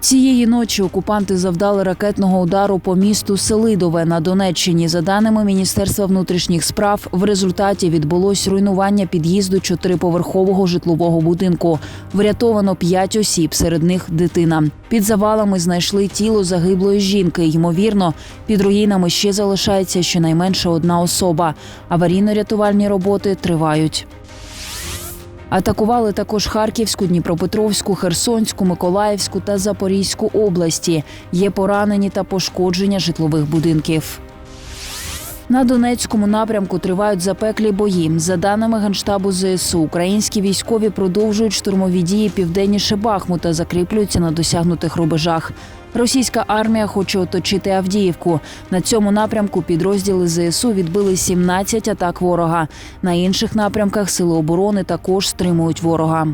Цієї ночі окупанти завдали ракетного удару по місту Селидове на Донеччині. За даними Міністерства внутрішніх справ, в результаті відбулось руйнування під'їзду чотириповерхового житлового будинку. Врятовано п'ять осіб, серед них дитина. Під завалами знайшли тіло загиблої жінки. Ймовірно, під руїнами ще залишається щонайменше одна особа. Аварійно-рятувальні роботи тривають. Атакували також Харківську, Дніпропетровську, Херсонську, Миколаївську та Запорізьку області. Є поранені та пошкодження житлових будинків. На Донецькому напрямку тривають запеклі бої. За даними Генштабу ЗСУ, українські військові продовжують штурмові дії південніше Бахмута, закріплюються на досягнутих рубежах. Російська армія хоче оточити Авдіївку. На цьому напрямку підрозділи ЗСУ відбили 17 атак ворога. На інших напрямках сили оборони також стримують ворога.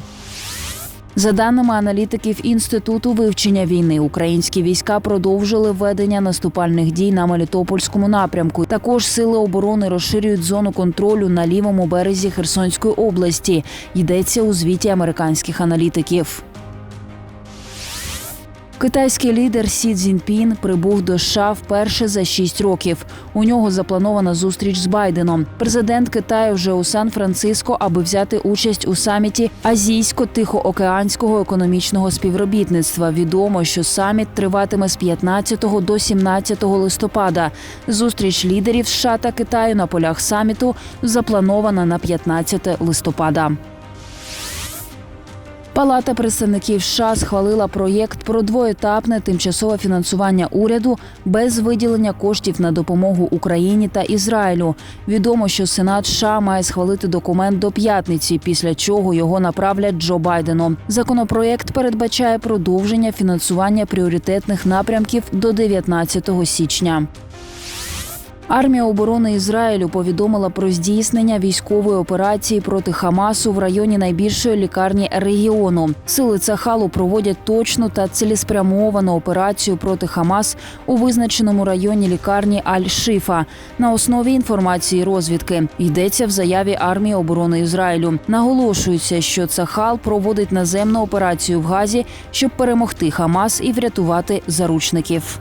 За даними аналітиків інституту вивчення війни, українські війська продовжили ведення наступальних дій на Мелітопольському напрямку. Також сили оборони розширюють зону контролю на лівому березі Херсонської області. Йдеться у звіті американських аналітиків. Китайський лідер Сі Цзіньпін прибув до США вперше за шість років. У нього запланована зустріч з Байденом. Президент Китаю вже у Сан-Франциско, аби взяти участь у саміті Азійсько-Тихоокеанського економічного співробітництва. Відомо, що саміт триватиме з 15 до 17 листопада. Зустріч лідерів США та Китаю на полях саміту запланована на 15 листопада. Палата представників США схвалила проєкт про двоетапне тимчасове фінансування уряду без виділення коштів на допомогу Україні та Ізраїлю. Відомо, що Сенат США має схвалити документ до п'ятниці, після чого його направлять Джо Байдену. Законопроєкт передбачає продовження фінансування пріоритетних напрямків до 19 січня. Армія оборони Ізраїлю повідомила про здійснення військової операції проти Хамасу в районі найбільшої лікарні регіону. Сили Цахалу проводять точну та цілеспрямовану операцію проти Хамас у визначеному районі лікарні Аль-Шифа на основі інформації розвідки. Йдеться в заяві армії оборони Ізраїлю. Наголошується, що Цахал проводить наземну операцію в Газі, щоб перемогти Хамас і врятувати заручників.